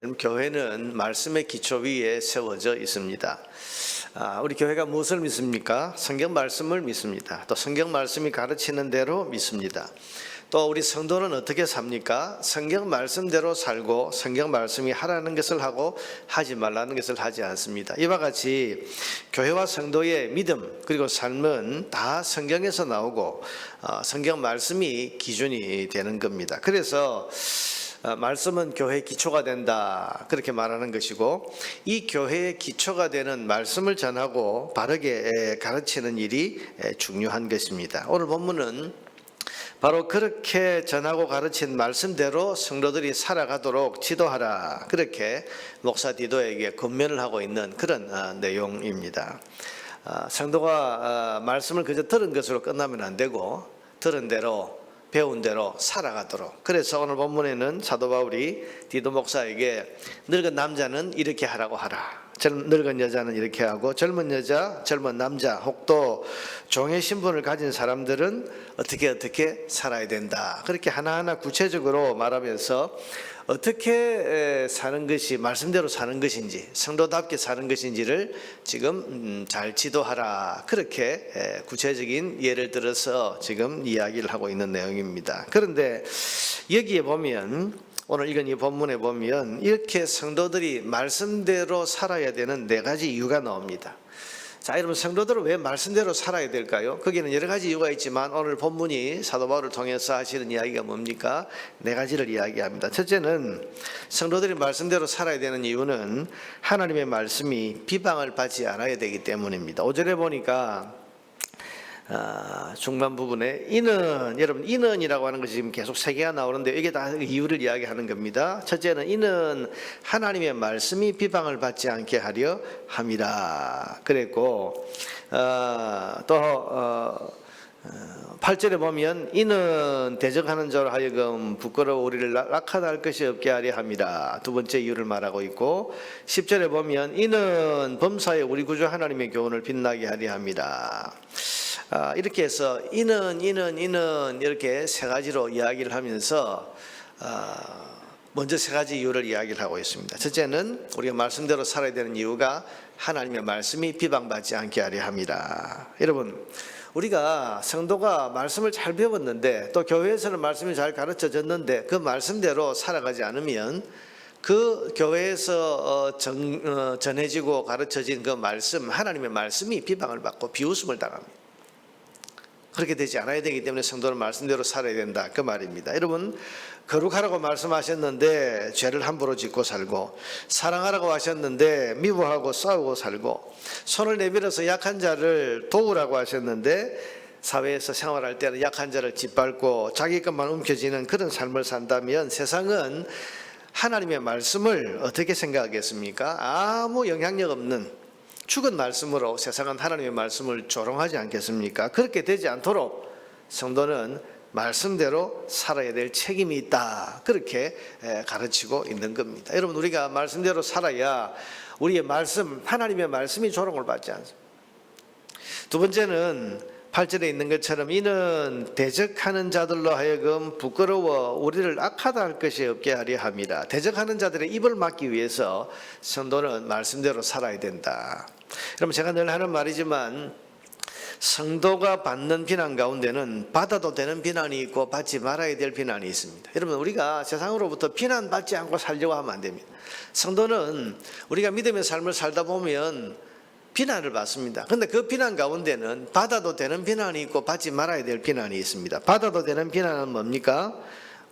교회는 말씀의 기초 위에 세워져 있습니다. 아, 우리 교회가 무엇을 믿습니까? 성경 말씀을 믿습니다. 또 성경 말씀이 가르치는 대로 믿습니다. 또 우리 성도는 어떻게 삽니까? 성경 말씀대로 살고 성경 말씀이 하라는 것을 하고 하지 말라는 것을 하지 않습니다. 이와 같이 교회와 성도의 믿음 그리고 삶은 다 성경에서 나오고 어, 성경 말씀이 기준이 되는 겁니다. 그래서 어, 말씀은 교회의 기초가 된다 그렇게 말하는 것이고 이 교회의 기초가 되는 말씀을 전하고 바르게 에, 가르치는 일이 에, 중요한 것입니다. 오늘 본문은 바로 그렇게 전하고 가르친 말씀대로 성도들이 살아가도록 지도하라 그렇게 목사 디도에게 권면을 하고 있는 그런 어, 내용입니다. 어, 성도가 어, 말씀을 그저 들은 것으로 끝나면 안 되고 들은 대로 배운 대로 살아가도록. 그래서 오늘 본문에는 사도 바울이 디도 목사에게 늙은 남자는 이렇게 하라고 하라. 젊- 늙은 여자는 이렇게 하고 젊은 여자, 젊은 남자, 혹도 종의 신분을 가진 사람들은 어떻게 어떻게 살아야 된다. 그렇게 하나하나 구체적으로 말하면서 어떻게 에, 사는 것이 말씀대로 사는 것인지 성도답게 사는 것인지를 지금 음, 잘 지도하라 그렇게 에, 구체적인 예를 들어서 지금 이야기를 하고 있는 내용입니다. 그런데 여기에 보면 오늘 읽은 이 본문에 보면 이렇게 성도들이 말씀대로 살아야 되는 네 가지 이유가 나옵니다. 자, 여러분 성도들은 왜 말씀대로 살아야 될까요? 거기는 여러 가지 이유가 있지만 오늘 본문이 사도 바울을 통해서 하시는 이야기가 뭡니까? 네 가지를 이야기합니다. 첫째는 성도들이 말씀대로 살아야 되는 이유는 하나님의 말씀이 비방을 받지 않아야 되기 때문입니다. 5절에 보니까 아, 중반 부분에 이는 여러분 이는이라고 하는 것이 지금 계속 세 개가 나오는데 이게 다 이유를 이야기하는 겁니다. 첫째는 이는 하나님의 말씀이 비방을 받지 않게 하려 함이라 그랬고 어, 또 어, 어, 8절에 보면 이는 대적하는 자로 하여금 부끄러워 우리를 락- 낙하다 할 것이 없게 하려 함이라 두 번째 이유를 말하고 있고 10절에 보면 이는 범사에 우리 구주 하나님의 교훈을 빛나게 하려 아, 이렇게 해서 이는 이는 이는 이렇게 세 가지로 이야기를 하면서 아, 먼저 세 가지 이유를 이야기를 하고 있습니다. 첫째는 우리가 말씀대로 살아야 되는 이유가 하나님의 말씀이 비방받지 않게 하려 함이라. 여러분 우리가 성도가 말씀을 잘 배웠는데 또 교회에서는 말씀이 잘 가르쳐졌는데 그 말씀대로 살아가지 않으면 그 교회에서 어, 전, 어, 전해지고 가르쳐진 그 말씀 하나님의 말씀이 비방을 받고 비웃음을 당합니다. 그렇게 되지 않아야 되기 때문에 성도는 말씀대로 살아야 된다 그 말입니다. 여러분 거룩하라고 말씀하셨는데 죄를 함부로 짓고 살고 사랑하라고 하셨는데 미워하고 싸우고 살고 손을 내밀어서 약한 자를 도우라고 하셨는데 사회에서 생활할 때는 약한 자를 짓밟고 자기 것만 움켜쥐는 그런 삶을 산다면 세상은 하나님의 말씀을 어떻게 생각하겠습니까? 아무 영향력 없는 죽은 말씀으로 세상은 하나님의 말씀을 조롱하지 않겠습니까? 그렇게 되지 않도록 성도는 말씀대로 살아야 될 책임이 있다. 그렇게 에, 가르치고 있는 겁니다. 여러분 우리가 말씀대로 살아야 우리의 말씀 하나님의 말씀이 조롱을 받지 않습니다. 두 번째는 8절에 있는 것처럼 이는 대적하는 자들로 하여금 부끄러워 우리를 악하다 할 것이 없게 하려 함이라. 대적하는 자들의 입을 막기 위해서 성도는 말씀대로 살아야 된다. 여러분 제가 늘 하는 말이지만 성도가 받는 비난 가운데는 받아도 되는 비난이 있고 받지 말아야 될 비난이 있습니다. 여러분 우리가 세상으로부터 비난 받지 않고 살려고 하면 안 됩니다. 성도는 우리가 믿음의 삶을 살다 보면 비난을 받습니다. 근데 그 비난 가운데는 받아도 되는 비난이 있고 받지 말아야 될 비난이 있습니다. 받아도 되는 비난은 뭡니까?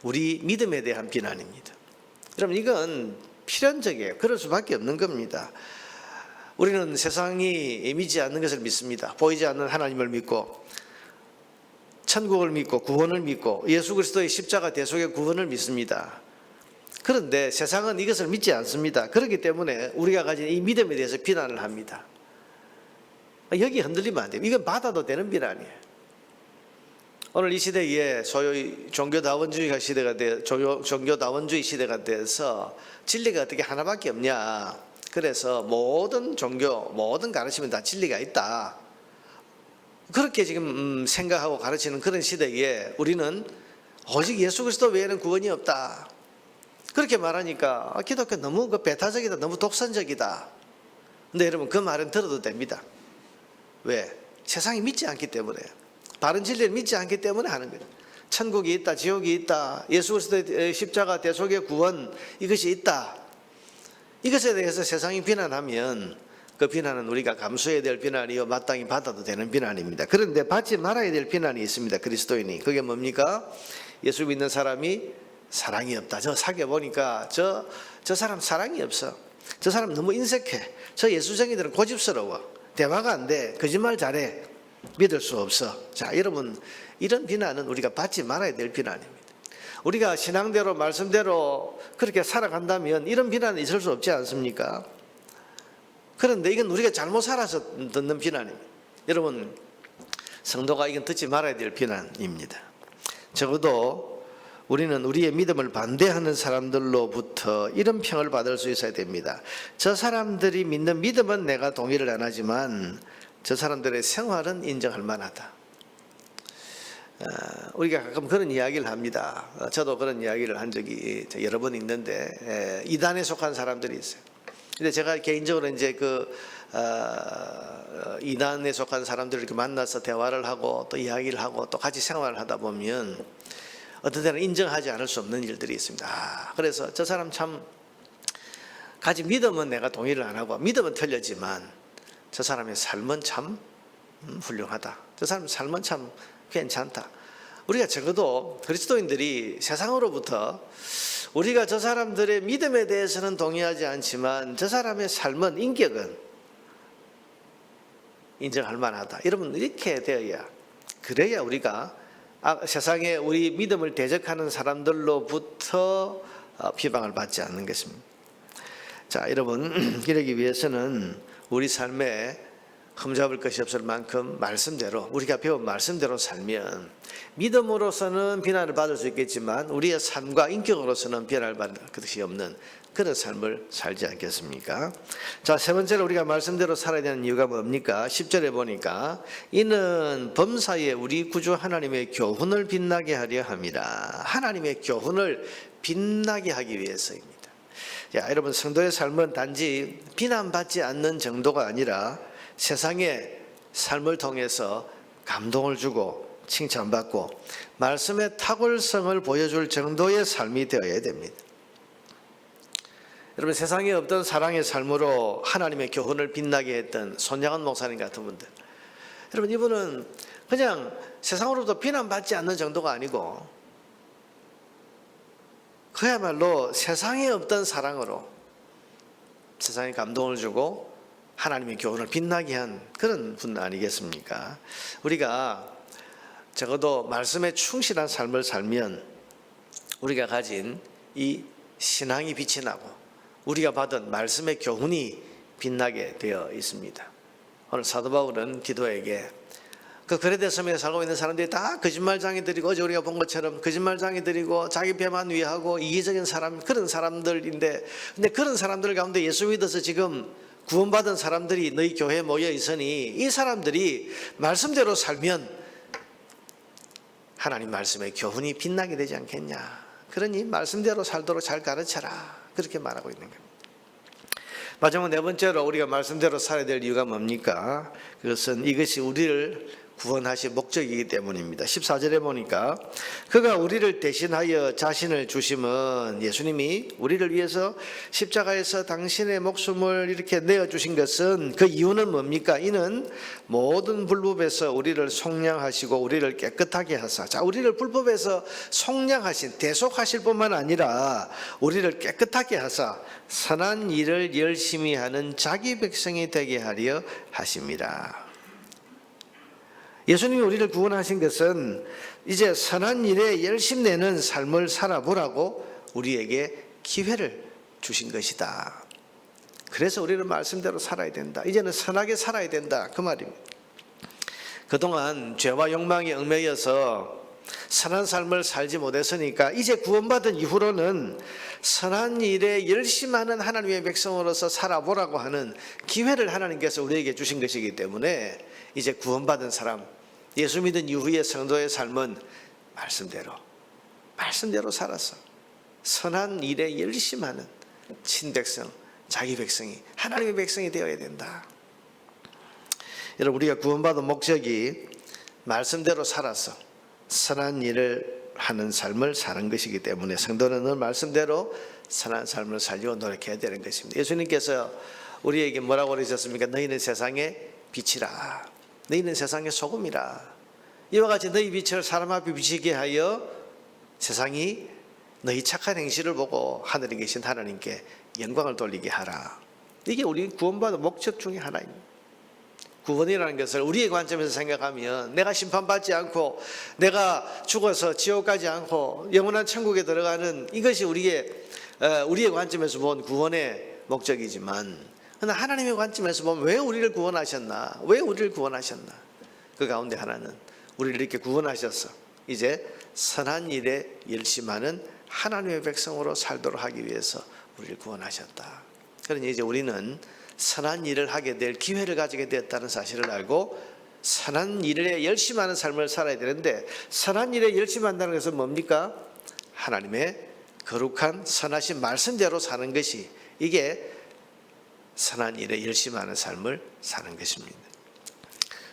우리 믿음에 대한 비난입니다. 여러분 이건 필연적이에요. 그럴 수밖에 없는 겁니다. 우리는 세상이 믿지 않는 것을 믿습니다. 보이지 않는 하나님을 믿고 천국을 믿고 구원을 믿고 예수 그리스도의 십자가 대속의 구원을 믿습니다. 그런데 세상은 이것을 믿지 않습니다. 그렇기 때문에 우리가 가진 이 믿음에 대해서 비난을 합니다. 여기 흔들리면 안 돼요. 이건 받아도 되는 비난이에요. 오늘 이 시대에 소위 종교다원주의가 시대가 돼 종교, 종교다원주의 시대가 돼서 진리가 어떻게 하나밖에 없냐. 그래서 모든 종교, 모든 가르침은 다 진리가 있다. 그렇게 지금 음, 생각하고 가르치는 그런 시대에 우리는 오직 예수 그리스도 외에는 구원이 없다. 그렇게 말하니까 아, 기독교 너무 그 배타적이다, 너무 독선적이다. 근데 여러분 그 말은 들어도 됩니다. 왜? 세상이 믿지 않기 때문에 바른 진리를 믿지 않기 때문에 하는 거예요. 천국이 있다, 지옥이 있다, 예수 그리스도의 십자가 대속의 구원 이것이 있다. 이것에 대해서 세상이 비난하면 그 비난은 우리가 감수해야 될 비난이요 마땅히 받아도 되는 비난입니다. 그런데 받지 말아야 될 비난이 있습니다. 그리스도인이 그게 뭡니까? 예수 믿는 사람이 사랑이 없다. 저 사귀어 보니까 저 저 사람 사랑이 없어. 저 사람 너무 인색해. 저 예수쟁이들은 고집스러워. 대화가 안 돼. 거짓말 잘해. 믿을 수 없어. 자, 여러분 이런 비난은 우리가 받지 말아야 될 비난입니다. 우리가 신앙대로 말씀대로 그렇게 살아간다면 이런 비난은 있을 수 없지 않습니까? 그런데 이건 우리가 잘못 살아서 듣는 비난입니다. 여러분 성도가 이건 듣지 말아야 될 비난입니다. 적어도 우리는 우리의 믿음을 반대하는 사람들로부터 이런 평을 받을 수 있어야 됩니다. 저 사람들이 믿는 믿음은 내가 동의를 안 하지만 저 사람들의 생활은 인정할 만하다. 어, 우리가 가끔 그런 이야기를 합니다. 어, 저도 그런 이야기를 한 적이 여러 번 있는데 에, 이단에 속한 사람들이 있어요. 근데 제가 개인적으로 이제 그 어, 이단에 속한 사람들을 이렇게 만나서 대화를 하고 또 이야기를 하고 또 같이 생활을 하다 보면 어떤 때는 인정하지 않을 수 없는 일들이 있습니다. 아, 그래서 저 사람 참 가진 믿음은 내가 동의를 안 하고 믿음은 틀렸지만 저 사람의 삶은 참 음, 훌륭하다. 저 사람 삶은 참 괜찮다. 우리가 적어도 그리스도인들이 세상으로부터 우리가 저 사람들의 믿음에 대해서는 동의하지 않지만 저 사람의 삶은 인격은 인정할 만하다. 여러분 이렇게 되어야 그래야 우리가 아, 세상에 우리 믿음을 대적하는 사람들로부터 어, 비방을 받지 않는 것입니다. 자, 여러분 이러기 위해서는 우리 삶에 흠잡을 것이 없을 만큼 말씀대로 우리가 배운 말씀대로 살면 믿음으로서는 비난을 받을 수 있겠지만 우리의 삶과 인격으로서는 비난을 받을 것이 없는 그런 삶을 살지 않겠습니까? 자, 세 번째로 우리가 말씀대로 살아야 되는 이유가 뭡니까? 10절에 보니까 이는 범사에 우리 구주 하나님의 교훈을 빛나게 하려 함이라. 하나님의 교훈을 빛나게 하기 위해서입니다. 야, 여러분 성도의 삶은 단지 비난받지 않는 정도가 아니라 세상의 삶을 통해서 감동을 주고 칭찬받고 말씀의 탁월성을 보여줄 정도의 삶이 되어야 됩니다. 여러분 세상에 없던 사랑의 삶으로 하나님의 교훈을 빛나게 했던 손양원 목사님 같은 분들. 여러분 이분은 그냥 세상으로부터 비난받지 않는 정도가 아니고 그야말로 세상에 없던 사랑으로 세상에 감동을 주고 하나님의 교훈을 빛나게 한 그런 분 아니겠습니까? 우리가 적어도 말씀에 충실한 삶을 살면 우리가 가진 이 신앙이 빛이 나고 우리가 받은 말씀의 교훈이 빛나게 되어 있습니다. 오늘 사도 바울은 디도에게 그 거래대섬에 살고 있는 사람들이 다 거짓말장애들이고 어제 우리가 본 것처럼 거짓말장애들이고 자기 배만 위하고 이기적인 사람 그런 사람들인데 근데 그런 사람들 가운데 예수 믿어서 지금 구원받은 사람들이 너희 교회에 모여 있으니 이 사람들이 말씀대로 살면 하나님 말씀의 교훈이 빛나게 되지 않겠냐. 그러니 말씀대로 살도록 잘 가르쳐라. 그렇게 말하고 있는 겁니다. 마지막 네 번째로 우리가 말씀대로 살아야 될 이유가 뭡니까? 그것은 이것이 우리를 구원하신 목적이기 때문입니다. 14절에 보니까 그가 우리를 대신하여 자신을 주심은 예수님이 우리를 위해서 십자가에서 당신의 목숨을 이렇게 내어 주신 것은 그 이유는 뭡니까? 이는 모든 불법에서 우리를 속량하시고 우리를 깨끗하게 하사 자 우리를 불법에서 속량하신 대속하실 뿐만 아니라 우리를 깨끗하게 하사 선한 일을 열심히 하는 자기 백성이 되게 하려 하십니다. 예수님이 우리를 구원하신 것은 이제 선한 일에 열심 내는 삶을 살아보라고 우리에게 기회를 주신 것이다. 그래서 우리는 말씀대로 살아야 된다. 이제는 선하게 살아야 된다. 그 말입니다. 그동안 죄와 욕망에 얽매여서 선한 삶을 살지 못했으니까 이제 구원받은 이후로는 선한 일에 열심하는 하나님의 백성으로서 살아보라고 하는 기회를 하나님께서 우리에게 주신 것이기 때문에 이제 구원받은 사람, 예수 믿은 이후의 성도의 삶은 말씀대로, 말씀대로 살았어. 선한 일에 열심하는 친백성, 자기 백성이 하나님의 백성이 되어야 된다. 여러분 우리가 구원받은 목적이 말씀대로 살아서 선한 일을 하는 삶을 사는 것이기 때문에 성도는 늘 말씀대로 선한 삶을 살려고 노력해야 되는 것입니다. 예수님께서 우리에게 뭐라고 그러셨습니까? 너희는 세상의 빛이라. 너희는 세상의 소금이라. 이와 같이 너희 빛을 사람 앞에 비치게 하여 세상이 너희 착한 행실을 보고 하늘에 계신 하나님께 영광을 돌리게 하라. 이게 우리 구원받은 목적 중에 하나입니다. 구원이라는 것을 우리의 관점에서 생각하면 내가 심판받지 않고 내가 죽어서 지옥 가지 않고 영원한 천국에 들어가는 이것이 우리의 어, 우리의 관점에서 본 구원의 목적이지만 그러나 하나님의 관점에서 보면 왜 우리를 구원하셨나? 왜 우리를 구원하셨나? 그 가운데 하나는 우리를 이렇게 구원하셔서 이제 선한 일에 열심하는 하나님의 백성으로 살도록 하기 위해서 우리를 구원하셨다. 그러니 이제 우리는 선한 일을 하게 될 기회를 가지게 되었다는 사실을 알고 선한 일에 열심하는 삶을 살아야 되는데 선한 일에 열심한다는 것은 뭡니까? 하나님의 거룩한 선하신 말씀대로 사는 것이 이게 선한 일에 열심하는 삶을 사는 것입니다.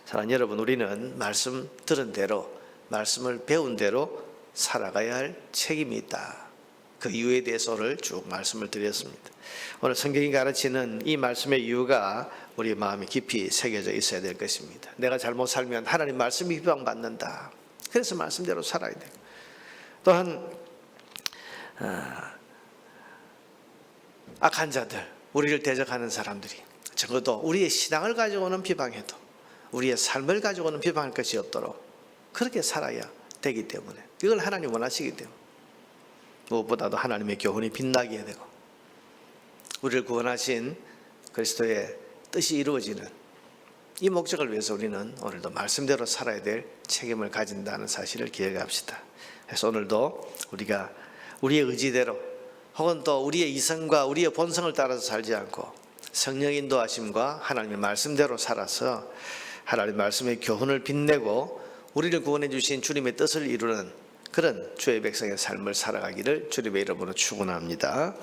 사랑하는 여러분, 우리는 말씀 들은 대로 말씀을 배운 대로 살아가야 할 책임이 있다. 그 이유에 대해서 오늘 쭉 말씀을 드렸습니다. 오늘 성경이 가르치는 이 말씀의 이유가 우리 마음에 깊이 새겨져 있어야 될 것입니다. 내가 잘못 살면 하나님 말씀이 비방받는다. 그래서 말씀대로 살아야 돼요. 또한 아, 악한 자들, 우리를 대적하는 사람들이 적어도 우리의 신앙을 가지고는 비방해도 우리의 삶을 가지고는 비방할 것이 없도록 그렇게 살아야 되기 때문에 이걸 하나님 원하시기 때문에 무엇보다도 하나님의 교훈이 빛나게 해야 되고 우리를 구원하신 그리스도의 뜻이 이루어지는 이 목적을 위해서 우리는 오늘도 말씀대로 살아야 될 책임을 가진다는 사실을 기억합시다. 그래서 오늘도 우리가 우리의 의지대로 혹은 또 우리의 이성과 우리의 본성을 따라서 살지 않고 성령 인도하심과 하나님의 말씀대로 살아서 하나님의 말씀의 교훈을 빛내고 우리를 구원해 주신 주님의 뜻을 이루는 그런 주의 백성의 삶을 살아가기를 주님의 이름으로 축원합니다.